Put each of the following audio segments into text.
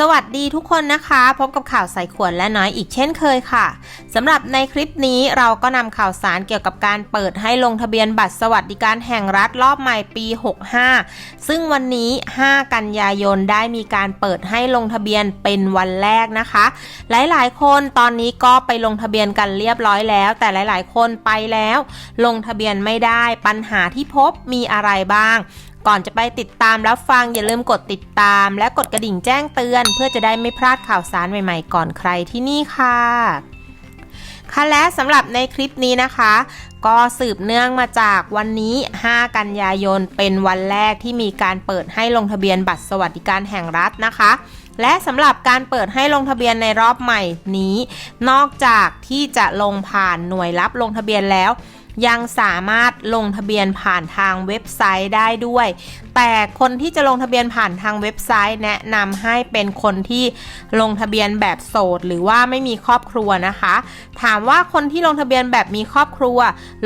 สวัสดีทุกคนนะคะ พบกับข่าวใส่ขวดและน้อยอีกเช่นเคยค่ะสำหรับในคลิปนี้เราก็นำข่าวสารเกี่ยวกับการเปิดให้ลงทะเบียนบัตรสวัสดิการแห่งรัฐรอบใหม่ปี 65 ซึ่งวันนี้ 5 กันยายนได้มีการเปิดให้ลงทะเบียนเป็นวันแรกนะคะ หลายๆ คนตอนนี้ก็ไปลงทะเบียนกันเรียบร้อยแล้ว แต่หลาย ๆ คนไปแล้ว ลงทะเบียนไม่ได้ปัญหาที่พบมีอะไรบ้าง ก่อนจะไปติดตามรับฟังอย่าลืมกดติดตาม และกดกระดิ่งแจ้งเตือน เพื่อจะได้ไม่พลาดข่าวสารใหม่ๆ ก่อนใครที่นี่ค่ะค่ะและสำหรับในคลิปนี้นะคะ ก็สืบเนื่องมาจากวันนี้ 5 กันยายนเป็นวันแรกที่มีการเปิดให้ลงทะเบียนบัตรสวัสดิการแห่งรัฐนะคะ และสำหรับการเปิดให้ลงทะเบียนในรอบใหม่นี้ นอกจากที่จะลงผ่านหน่วยรับลงทะเบียนแล้ว ยังสามารถลงทะเบียนผ่านทางเว็บไซต์ได้ด้วย แต่คนที่จะลงทะเบียนผ่านทางเว็บไซต์แนะนำให้เป็นคนที่ลงทะเบียนแบบโสด หรือว่าไม่มีครอบครัวนะคะ ถามว่าคนที่ลงทะเบียนแบบมีครอบครัว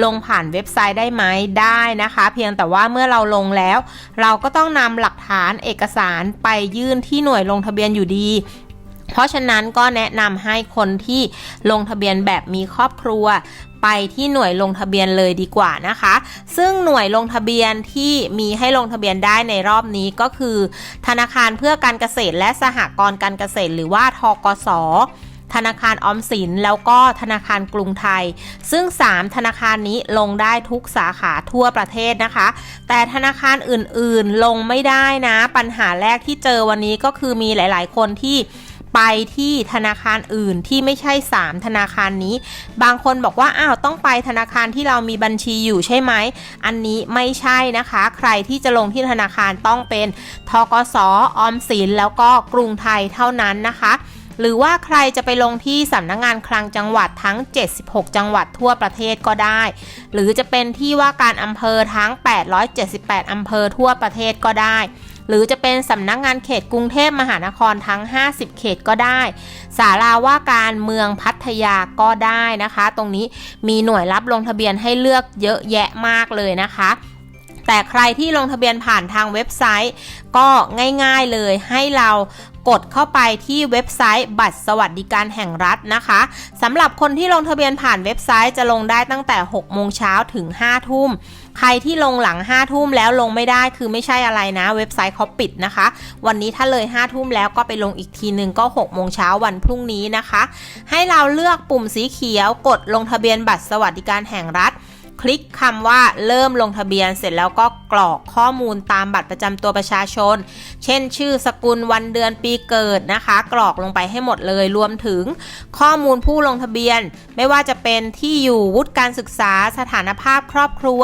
ลงผ่านเว็บไซต์ได้ไหมได้นะคะ เพียงแต่ว่าเมื่อเราลงแล้ว เราก็ต้องนำหลักฐานเอกสารไปยื่นที่หน่วยลงทะเบียนอยู่ดีเพราะฉะนั้นก็แนะนำให้คนที่ลงทะเบียนแบบมีครอบครัว ไปที่หน่วยลงทะเบียนเลยดีกว่านะคะ ซึ่งหน่วยลงทะเบียนที่มีให้ลงทะเบียนได้ในรอบนี้ก็คือ ธนาคารเพื่อการเกษตรและสหกรณ์การเกษตร หรือว่าทกสธนาคารออมสินแล้วก็ธนาคารกรุงไทย ซึ่ง 3 ธนาคารนี้ลงได้ทุกสาขาทั่วประเทศนะคะ แต่ธนาคารอื่นๆลงไม่ได้นะ ปัญหาแรกที่เจอวันนี้ก็คือมีหลายๆ คนที่ ไปที่ธนาคารอื่นที่ไม่ใช่ 3 ธนาคารนี้ บางคนบอกว่าอ้าวต้องไปธนาคารที่เรามีบัญชีอยู่ใช่ไหม อันนี้ไม่ใช่นะคะ ใครที่จะลงที่ธนาคารต้องเป็นทกสออมสินแล้วก็กรุงไทยเท่านั้นนะคะหรือว่าใครจะไปลงที่สำนักงงานคลังจังหวัดทั้ง 76 จังหวัดทั่วประเทศก็ได้ หรือจะเป็นที่ว่าการอำเภอทั้ง 878 อำเภอทั่วประเทศก็ได้ หรือจะเป็นสำนักงงานเขตกรุงเทพมหานครทั้ง 50 เขตก็ได้ศาลาว่าการเมืองพัทยาก็ได้นะคะ ตรงนี้มีหน่วยรับลงทะเบียนให้เลือกเยอะแยะมากเลยนะคะแต่ใครที่ลงทะเบียนผ่านทางเว็บไซต์ ก็ง่ายๆเลยให้เรากดเข้าไปที่เว็บไซต์บัตรสวัสดิการแห่งรัฐนะคะสำหรับคนที่ลงทะเบียนผ่านเว็บไซต์จะลงได้ตั้งแต่ 6 โมงเช้าถึง 5 ทุ่ม ใครที่ลงหลัง5ทุ่มแล้วลงไม่ได้คือไม่ใช่อะไรนะ เว็บไซต์เขาปิดนะคะ วันนี้ถ้าเลย5ทุ่มแล้วก็ไปลงอีกทีหนึ่งก็6โมงเช้าวันพรุ่งนี้นะคะ ให้เราเลือกปุ่มสีเขียวกดลงทะเบียนบัตรสวัสดิการแห่งรัฐ คลิกคำว่าเริ่มลงทะเบียนเสร็จแล้วก็กรอกข้อมูลตามบัตรประจำตัวประชาชน เช่น ชื่อสกุลวันเดือนปีเกิดนะคะ กรอกลงไปให้หมดเลยรวมถึงข้อมูลผู้ลงทะเบียน ไม่ว่าจะเป็นที่อยู่วุฒิการศึกษาสถานภาพครอบครัว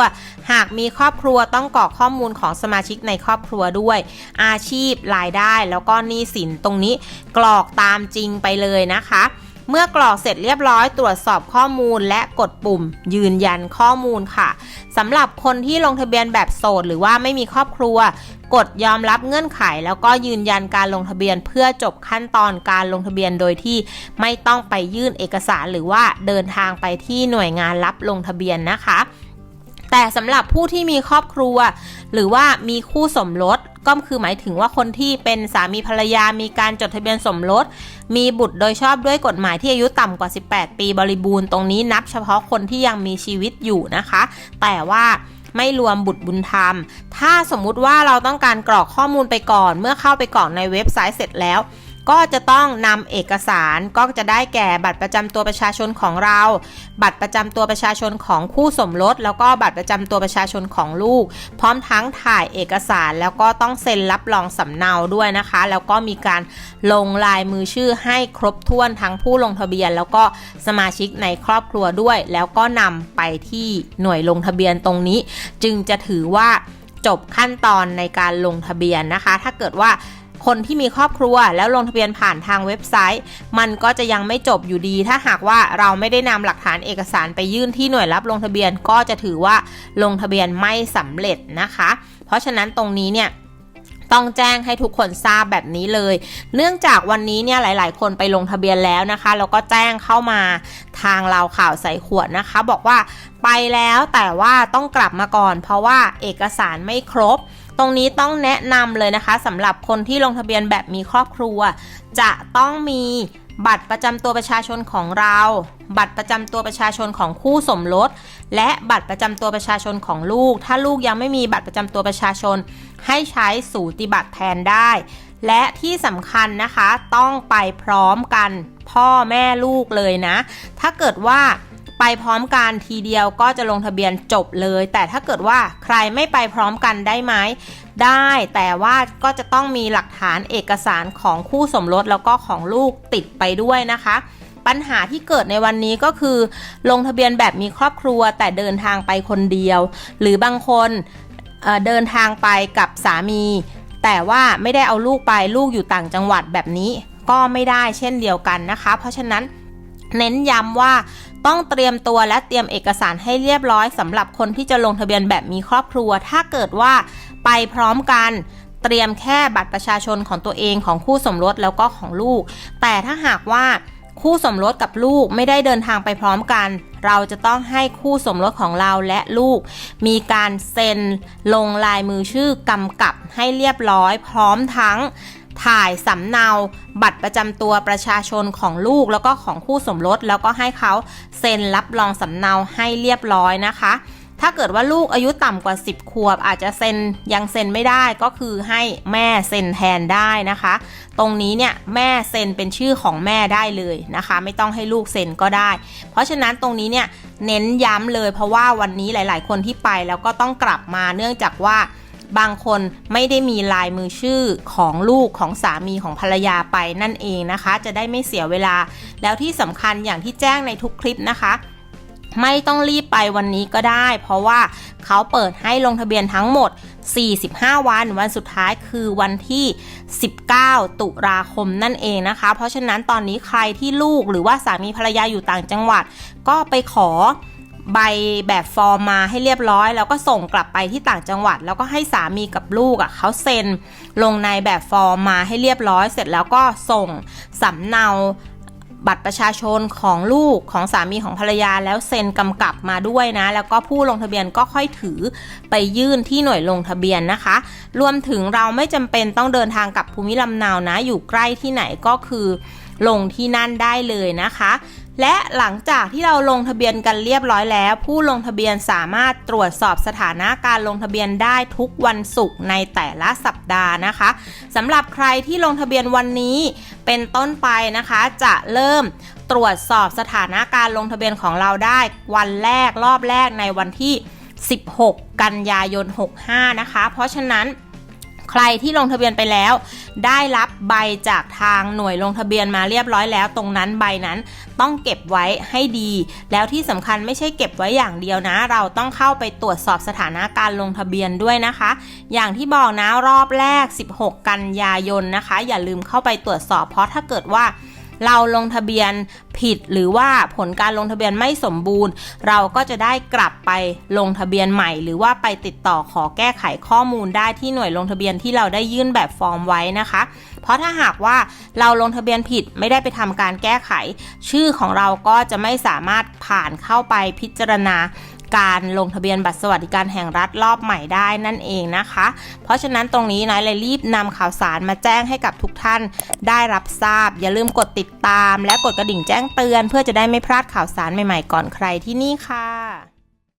หากมีครอบครัวต้องกรอกข้อมูลของสมาชิกในครอบครัวด้วย อาชีพรายได้แล้วก็หนี้สินตรงนี้กรอกตามจริงไปเลยนะคะ เมื่อกรอกเสร็จเรียบร้อยตรวจสอบข้อมูลและกดปุ่ม ยืนยันข้อมูลค่ะสำหรับคนที่ลงทะเบียนแบบโสด หรือว่าไม่มีครอบครัว กดยอมรับเงื่อนไข แล้วก็ยืนยันการลงทะเบียนเพื่อจบขั้นตอนการลงทะเบียนโดยที่ไม่ต้องไปยื่นเอกสารหรือว่าเดินทางไปที่หน่วยงานรับลงทะเบียนนะคะแต่สำหรับผู้ที่มีครอบครัว หรือว่ามีคู่สมรส ก็คือหมายถึงว่าคนที่เป็นสามีภรรยามีการจดทะเบียนสมรส มีบุตรโดยชอบด้วยกฎหมายที่อายุต่ำกว่า 18 ปีบริบูรณ์ตรงนี้นับเฉพาะคนที่ยังมีชีวิตอยู่นะคะ แต่ว่าไม่รวมบุตรบุญธรรม ถ้าสมมุติว่าเราต้องการกรอกข้อมูลไปก่อน เมื่อเข้าไปกรอกในเว็บไซต์เสร็จแล้ว ก็จะต้องนำเอกสารก็จะได้แก่บัตรประจำตัวประชาชนของเรา บัตรประจำตัวประชาชนของคู่สมรส แล้วก็บัตรประจำตัวประชาชนของลูก พร้อมทั้งถ่ายเอกสารแล้วก็ต้องเซ็นรับรองสำเนาด้วยนะคะ แล้วก็มีการลงลายมือชื่อให้ครบถ้วนทั้งผู้ลงทะเบียน แล้วก็สมาชิกในครอบครัวด้วย แล้วก็นำไปที่หน่วยลงทะเบียนตรงนี้ จึงจะถือว่าจบขั้นตอนในการลงทะเบียนนะคะ ถ้าเกิดว่า คนที่มีครอบครัวแล้วลงทะเบียนผ่านทางเว็บไซต์ มันก็จะยังไม่จบอยู่ดี ถ้าหากว่าเราไม่ได้นำหลักฐานเอกสารไปยื่นที่หน่วยรับลงทะเบียนก็จะถือว่าลงทะเบียนไม่สำเร็จนะคะ เพราะฉะนั้นตรงนี้เนี่ยต้องแจ้งให้ทุกคนทราบแบบนี้เลย เนื่องจากวันนี้เนี่ยหลาย ๆ คนไปลงทะเบียนแล้วนะคะ แล้วก็แจ้งเข้ามาทางเราข่าวใส่ขวดนะคะ บอกว่าไปแล้วแต่ว่าต้องกลับมาก่อน เพราะว่าเอกสารไม่ครบ ตรงนี้ต้องแนะนำเลยนะคะสำหรับคนที่ลงทะเบียนแบบมีครอบครัว จะต้องมีบัตรประจำตัวประชาชนของเรา บัตรประจำตัวประชาชนของคู่สมรส และบัตรประจำตัวประชาชนของลูก ถ้าลูกยังไม่มีบัตรประจำตัวประชาชน ให้ใช้สูติบัตรแทนได้ และที่สำคัญนะคะต้องไปพร้อมกันพ่อแม่ลูกเลยนะ ถ้าเกิดว่า ไปพร้อมกันทีเดียวก็จะลงทะเบียนจบเลย แต่ถ้าเกิดว่าใครไม่ไปพร้อมกันได้ไหมได้แต่ว่าก็จะต้องมีหลักฐานเอกสารของคู่สมรสแล้วก็ของลูกติดไปด้วยนะคะ ปัญหาที่เกิดในวันนี้ก็คือ ลงทะเบียนแบบมีครอบครัวแต่เดินทางไปคนเดียว หรือบางคนเเดินทางไปกับสามี แต่ว่าไม่ได้เอาลูกไปลูกอยู่ต่างจังหวัดแบบนี้ก็ไม่ได้เช่นเดียวกันนะคะ เพราะฉะนั้น เน้นย้ำว่าต้องเตรียมตัวและเตรียมเอกสารให้เรียบร้อยสำหรับคนที่จะลงทะเบียนแบบมีครอบครัว ถ้าเกิดว่าไปพร้อมกันเตรียมแค่บัตรประชาชนของตัวเองของคู่สมรสแล้วก็ของลูก แต่ถ้าหากว่าคู่สมรสกับลูกไม่ได้เดินทางไปพร้อมกัน เราจะต้องให้คู่สมรสของเราและลูก มีการเซ็นลงลายมือชื่อกำกับให้เรียบร้อย พร้อมทั้ง ถ่ายสำเนาบัตรประจำตัวประชาชนของลูกแล้วก็ของคู่สมรส แล้วก็ให้เขาเซ็นรับรองสำเนาให้เรียบร้อยนะคะ ถ้าเกิดว่าลูกอายุต่ำกว่า 10 ขวบ อาจจะเซ็นยังเซ็นไม่ได้ก็คือให้แม่เซ็นแทนได้นะคะ ตรงนี้เนี่ยแม่เซ็นเป็นชื่อของแม่ได้เลยนะคะ ไม่ต้องให้ลูกเซ็นก็ได้ เพราะฉะนั้นตรงนี้เนี่ยเน้นย้ำเลยเพราะว่าวันนี้หลาย ๆ คนที่ไปแล้วก็ต้องกลับมาเนื่องจากว่า บางคนไม่ได้มีลายมือชื่อของลูกของสามีของภรรยาไปนั่นเองนะคะ จะได้ไม่เสียเวลา แล้วที่สำคัญอย่างที่แจ้งในทุกคลิปนะคะไม่ต้องรีบไปวันนี้ก็ได้ เพราะว่าเขาเปิดให้ลงทะเบียนทั้งหมด 45 วัน วันสุดท้ายคือวันที่ 19 ตุลาคมนั่นเองนะคะ เพราะฉะนั้นตอนนี้ใครที่ลูกหรือว่าสามีภรรยาอยู่ต่างจังหวัด ก็ไปขอ ใบแบบฟอร์มมาให้เรียบร้อย แล้วก็ส่งกลับไปที่ต่างจังหวัด แล้วก็ให้สามีกับลูกอะ่ะเขาเซ็นลงในแบบฟอร์มมาให้เรียบร้อย เสร็จแล้วก็ส่งสำเนาบัตรประชาชนของลูกของสามีของภรรยาแล้วเซ็นกำกับมาด้วยนะ แล้วก็ผู้ลงทะเบียนก็ค่อยถือไปยื่นที่หน่วยลงทะเบียนนะคะ รวมถึงเราไม่จำเป็นต้องเดินทางกับภูมิลำเนานะ อยู่ใกล้ที่ไหนก็คือลงที่นั่นได้เลยนะคะ และหลังจากที่เราลงทะเบียนกันเรียบร้อยแล้ว ผู้ลงทะเบียนสามารถตรวจสอบสถานะการลงทะเบียนได้ทุกวันศุกร์ในแต่ละสัปดาห์นะคะสำหรับใครที่ลงทะเบียนวันนี้เป็นต้นไปนะคะ จะเริ่มตรวจสอบสถานะการลงทะเบียนของเราได้วันแรกรอบแรกในวันที่ 16 กันยายน 65 นะคะ เพราะฉะนั้น ใครที่ลงทะเบียนไปแล้ว ได้รับใบจากทางหน่วยลงทะเบียนมาเรียบร้อยแล้ว ตรงนั้นใบนั้นต้องเก็บไว้ให้ดี แล้วที่สำคัญไม่ใช่เก็บไว้อย่างเดียวนะ เราต้องเข้าไปตรวจสอบสถานะการลงทะเบียนด้วยนะคะ อย่างที่บอกนะรอบแรก 16 กันยายนนะคะ อย่าลืมเข้าไปตรวจสอบเพราะถ้าเกิดว่า เราลงทะเบียนผิดหรือว่าผลการลงทะเบียนไม่สมบูรณ์ เราก็จะได้กลับไปลงทะเบียนใหม่ หรือว่าไปติดต่อขอแก้ไขข้อมูลได้ที่หน่วยลงทะเบียนที่เราได้ยื่นแบบฟอร์มไว้นะคะ เพราะถ้าหากว่าเราลงทะเบียนผิดไม่ได้ไปทำการแก้ไข ชื่อของเราก็จะไม่สามารถผ่านเข้าไปพิจารณา การลงทะเบียนบัตรสวัสดิการแห่งรัฐรอบใหม่ได้นั่นเองนะคะ เพราะฉะนั้นตรงนี้นะเลยรีบนำข่าวสารมาแจ้งให้กับทุกท่านได้รับทราบ อย่าลืมกดติดตาม และกดกระดิ่งแจ้งเตือน เพื่อจะได้ไม่พลาดข่าวสารใหม่ๆก่อนใครที่นี่ค่ะ